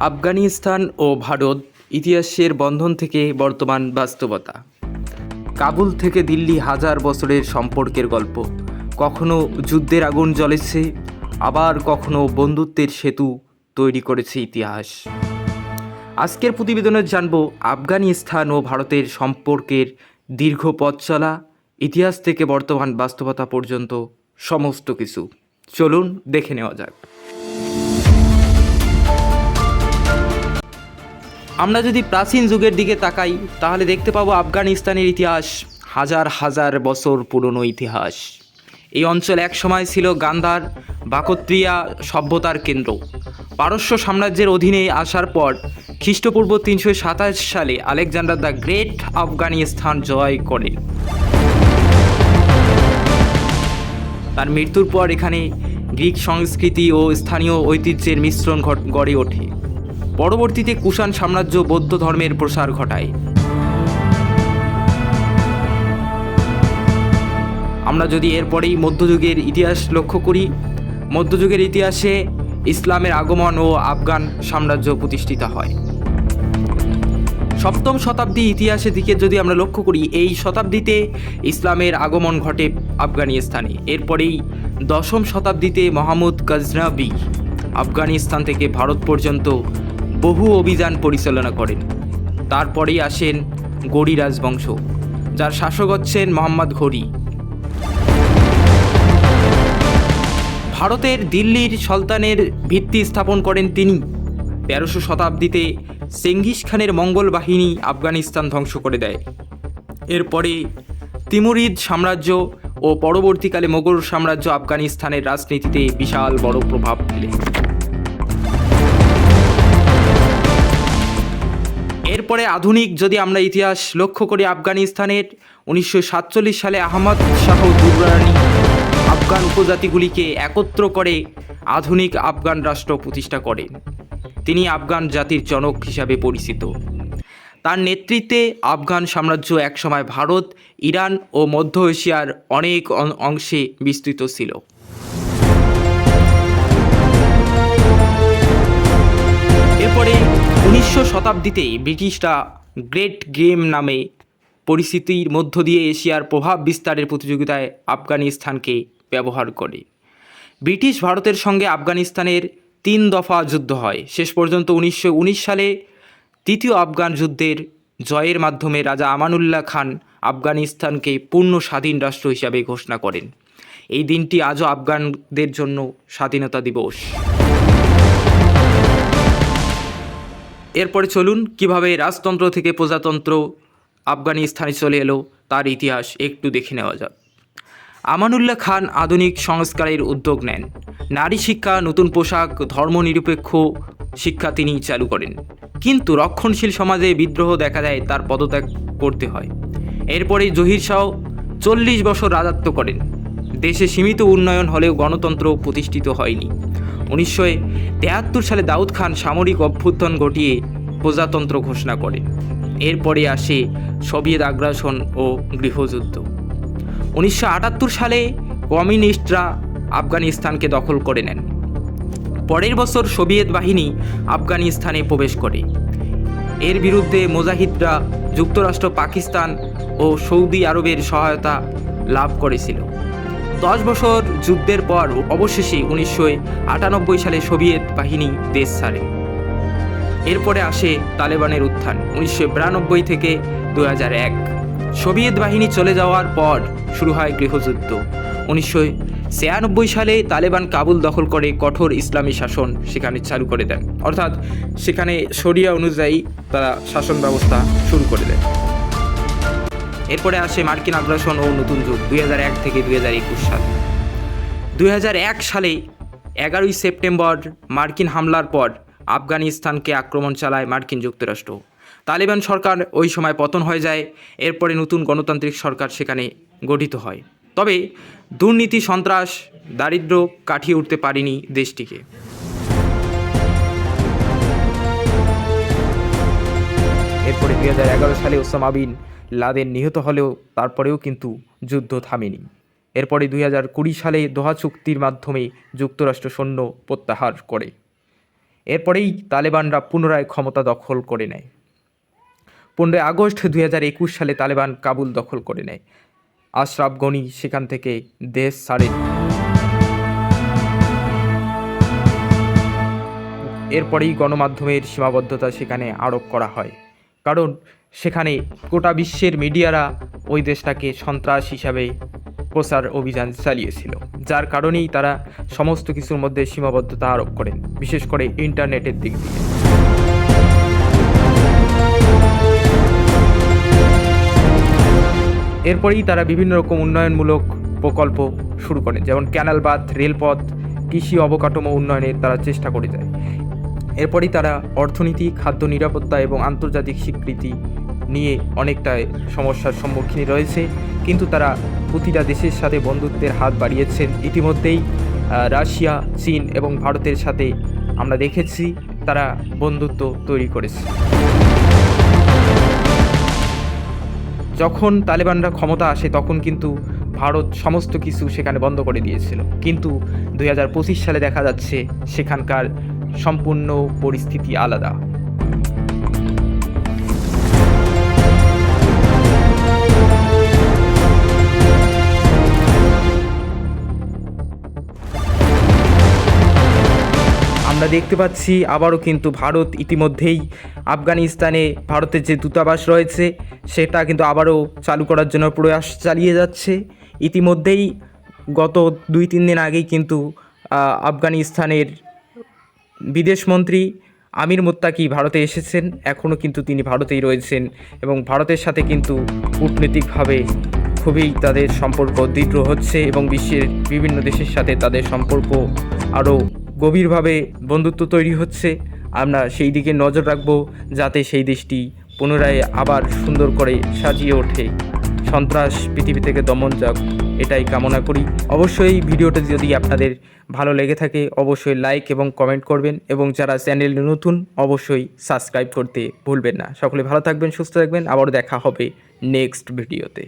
আফগানিস্তান ও ভারত ইতিহাসের বন্ধন থেকে বর্তমান বাস্তবতা। কাবুল থেকে দিল্লি হাজার বছরের সম্পর্কের গল্প। কখনো যুদ্ধের আগুন জ্বলেছে, আবার কখনো বন্ধুত্বের সেতু তৈরি করেছে ইতিহাস। আজকের প্রতিবেদনে জানব আফগানিস্তান ও ভারতের সম্পর্কের দীর্ঘ পথ চলা, ইতিহাস থেকে বর্তমান বাস্তবতা পর্যন্ত সমস্ত কিছু। চলুন দেখে নেওয়া যাক। আমরা যদি প্রাচীন যুগের দিকে তাকাই, তাহলে দেখতে পাবো আফগানিস্তানের ইতিহাস, হাজার হাজার বছর পুরনো ইতিহাস। এই অঞ্চল একসময় ছিল গান্ধার বাকত্রিয়া সভ্যতার কেন্দ্র। পারস্য সাম্রাজ্যের অধীনে আসার পর, খ্রিস্টপূর্ব তিনশো সাতাশ সালে আলেকজান্ডার দ্য গ্রেট আফগানিস্তান জয় করে। তার মৃত্যুর পর এখানে গ্রিক সংস্কৃতি ও স্থানীয় ঐতিহ্যের মিশ্রণ ঘট- গড়ে ওঠে। পরবর্তীতে কুষাণ সাম্রাজ্য বৌদ্ধ ধর্মের প্রসার ঘটায়। আমরা যদি এরপরেই মধ্যযুগের ইতিহাস লক্ষ্য করি, মধ্যযুগের ইতিহাসে ইসলামের আগমন ও আফগান সাম্রাজ্য প্রতিষ্ঠিত হয়। সপ্তম শতাব্দী ইতিহাসের দিকে যদি আমরা লক্ষ্য করি, এই শতাব্দীতে ইসলামের আগমন ঘটে আফগানিস্তানে। এরপরেই দশম শতাব্দীতে মোহাম্মদ গজনাবি আফগানিস্তান থেকে ভারত পর্যন্ত বহু অভিযান পরিচালনা করেন। তারপরেই আসেন গড়ি রাজবংশ, যার শাসক হচ্ছেন মোহাম্মদ ঘড়ি। ভারতের দিল্লির সুলতানের ভিত্তি স্থাপন করেন তিনি। তেরোশো শতাব্দীতে চেঙ্গিস খানের মঙ্গল বাহিনী আফগানিস্তান ধ্বংস করে দেয়। এরপরে তিমুরিদ সাম্রাজ্য ও পরবর্তীকালে মোগল সাম্রাজ্য আফগানিস্তানের রাজনীতিতে বিশাল বড় প্রভাব ফেলে। এরপরে আধুনিক যদি আমরা ইতিহাস লক্ষ্য করি, আফগানিস্তানের উনিশশো সাতচল্লিশ সালে আহমদ শাহ দুররানি আফগান উপজাতিগুলিকে একত্র করে আধুনিক আফগান রাষ্ট্র প্রতিষ্ঠা করেন। তিনি আফগান জাতির জনক হিসাবে পরিচিত। তার নেতৃত্বে আফগান সাম্রাজ্য একসময় ভারত, ইরান ও মধ্য এশিয়ার অনেক অংশে বিস্তৃত ছিল। উনিশশো শতাব্দীতে ব্রিটিশরা গ্রেট গেম নামে পরিস্থিতির মধ্য দিয়ে এশিয়ার প্রভাব বিস্তারের প্রতিযোগিতায় আফগানিস্তানকে ব্যবহার করে। ব্রিটিশ ভারতের সঙ্গে আফগানিস্তানের তিন দফা যুদ্ধ হয়। শেষ পর্যন্ত উনিশশো উনিশ সালে তৃতীয় আফগান যুদ্ধের জয়ের মাধ্যমে রাজা আমানুল্লাহ খান আফগানিস্তানকে পূর্ণ স্বাধীন রাষ্ট্র হিসাবে ঘোষণা করেন। এই দিনটি আজও আফগানদের জন্য স্বাধীনতা দিবস। এরপরে চলুন, কীভাবে রাজতন্ত্র থেকে প্রজাতন্ত্র আফগানিস্তানে চলে এলো তার ইতিহাস একটু দেখে নেওয়া যাক। আমানুল্লাহ খান আধুনিক সংস্কারের উদ্যোগ নেন। নারী শিক্ষা, নতুন পোশাক, ধর্মনিরপেক্ষ শিক্ষা তিনি চালু করেন। কিন্তু রক্ষণশীল সমাজে বিদ্রোহ দেখা দেয়, তার পদত্যাগ করতে হয়। এরপরে জহির শাহ চল্লিশ বছর রাজত্ব করেন। দেশে সীমিত উন্নয়ন হলেও গণতন্ত্র প্রতিষ্ঠিত হয়নি। উনিশশো তেহাত্তর সালে দাউদ খান সামরিক অভ্যুত্থান ঘটিয়ে প্রজাতন্ত্র ঘোষণা করেন। এরপরে আসে সোভিয়েত আগ্রাসন ও গৃহযুদ্ধ। উনিশশো আটাত্তর সালে কমিউনিস্টরা আফগানিস্তানকে দখল করে নেন। পরের বছর সোভিয়েত বাহিনী আফগানিস্তানে প্রবেশ করে। এর বিরুদ্ধে মুজাহিদরা যুক্তরাষ্ট্র, পাকিস্তান ও সৌদি আরবের সহায়তা লাভ করেছিল। দশ বছর যুদ্ধের পর অবশেষে উনিশশো আটানব্বই সালে সোভিয়েত বাহিনী দেশ ছাড়ে। এরপরে আসে তালেবানের উত্থান, উনিশশো বিরানব্বই থেকে দু এক। সোভিয়েত বাহিনী চলে যাওয়ার পর শুরু হয় গৃহযুদ্ধ। উনিশশো ছিয়ানব্বই সালে তালেবান কাবুল দখল করে কঠোর ইসলামী শাসন সেখানে চালু করে দেন। অর্থাৎ সেখানে শরিয়া অনুযায়ী তারা শাসন ব্যবস্থা শুরু করে দেয়। এরপরে আসে মার্কিন আগ্রাসন ও নতুন যুগ, দুই থেকে দুই হাজার একুশ সাল। দুই হাজার এক সালে এগারোই সেপ্টেম্বর মার্কিন হামলার পর আফগানিস্তানকে আক্রমণ চালায় মার্কিন যুক্তরাষ্ট্র। তালিবান সরকার ওই সময় পতন হয়ে যায়, এরপরে নতুন গণতান্ত্রিক সরকার সেখানে গঠিত হয়। তবে দুর্নীতি, সন্ত্রাস দারিদ্র কাটিয়ে উঠতে পারেনি দেশটিকে। এরপরে দুই হাজার এগারো সালে ওসামা বিন লাদেন নিহত হলেও তারপরেও কিন্তু যুদ্ধ থামেনি। এরপরে দুই হাজার কুড়ি সালে দোহা চুক্তির মাধ্যমে যুক্তরাষ্ট্র সৈন্য প্রত্যাহার করে। এরপরেই তালেবানরা পুনরায় ক্ষমতা দখল করে নেয়। পনেরোই আগস্ট দুই হাজার একুশ সালে তালেবান কাবুল দখল করে নেয়। আশরাফ গনি সেখান থেকে দেশ ছাড়েন এরপরেই গণমাধ্যমের সীমাবদ্ধতা সেখানে আরোপ করা হয়। কারণ সেখানে গোটা বিশ্বের মিডিয়ারা ওই দেশটাকে সন্ত্রাস হিসাবে প্রচার অভিযান চালিয়েছিল, যার কারণেই তারা সমস্ত কিছুর মধ্যে সীমাবদ্ধতা আরোপ করেন, বিশেষ করে ইন্টারনেটের দিক দিয়ে। এরপরেই তারা বিভিন্ন রকম উন্নয়নমূলক প্রকল্প শুরু করেন যেমন ক্যানাল বাঁধ রেলপথ, কৃষি অবকাঠামো উন্নয়নের তারা চেষ্টা করে যায়। এরপরই তারা অর্থনীতি, খাদ্য নিরাপত্তা এবং আন্তর্জাতিক স্বীকৃতি নিয়ে অনেকটাই সমস্যার সম্মুখীন রয়েছে। কিন্তু তারা প্রতিটা দেশের সাথে বন্ধুত্বের হাত বাড়িয়েছেন। ইতিমধ্যেই রাশিয়া, চীন এবং ভারতের সাথে আমরা দেখেছি তারা বন্ধুত্ব তৈরি করেছে। যখন তালেবানরা ক্ষমতা আসে, তখন কিন্তু ভারত সমস্ত কিছু সেখানে বন্ধ করে দিয়েছিল। কিন্তু দু হাজার পঁচিশ সালে দেখা যাচ্ছে, সেখানকার সম্পূর্ণ পরিস্থিতি আলাদা। আমরা দেখতে পাচ্ছি আবারও কিন্তু ভারত ইতিমধ্যেই আফগানিস্তানে ভারতের যে দূতাবাস রয়েছে, সেটা কিন্তু আবারও চালু করার জন্য প্রয়াস চালিয়ে যাচ্ছে। ইতিমধ্যেই গত দুই তিন দিন আগেই কিন্তু আফগানিস্তানের বিদেশমন্ত্রী আমির মুত্তাকি ভারতে এসেছেন। এখনও কিন্তু তিনি ভারতেই রয়েছেন এবং ভারতের সাথে কিন্তু কূটনৈতিকভাবে খুবই তাদের সম্পর্ক দৃঢ় হচ্ছে এবং বিশ্বের বিভিন্ন দেশের সাথে তাদের সম্পর্ক আরও গভীরভাবে বন্ধুত্ব তৈরি হচ্ছে। আমরা সেই দিকে নজর রাখব যাতে সেই দেশটি পুনরায় আবার সুন্দর করে সাজিয়ে ওঠে। সন্ত্রাস পৃথিবী থেকে দমন যাক, এটাই কামনা করি। অবশ্যই ভিডিওটা যদি আপনাদের ভালো লেগে থাকে, অবশ্যই লাইক এবং কমেন্ট করবেন এবং যারা চ্যানেলে নতুন, অবশ্যই সাবস্ক্রাইব করতে ভুলবেন না। সকলে ভালো থাকবেন, সুস্থ থাকবেন। আবার দেখা হবে নেক্সট ভিডিওতে।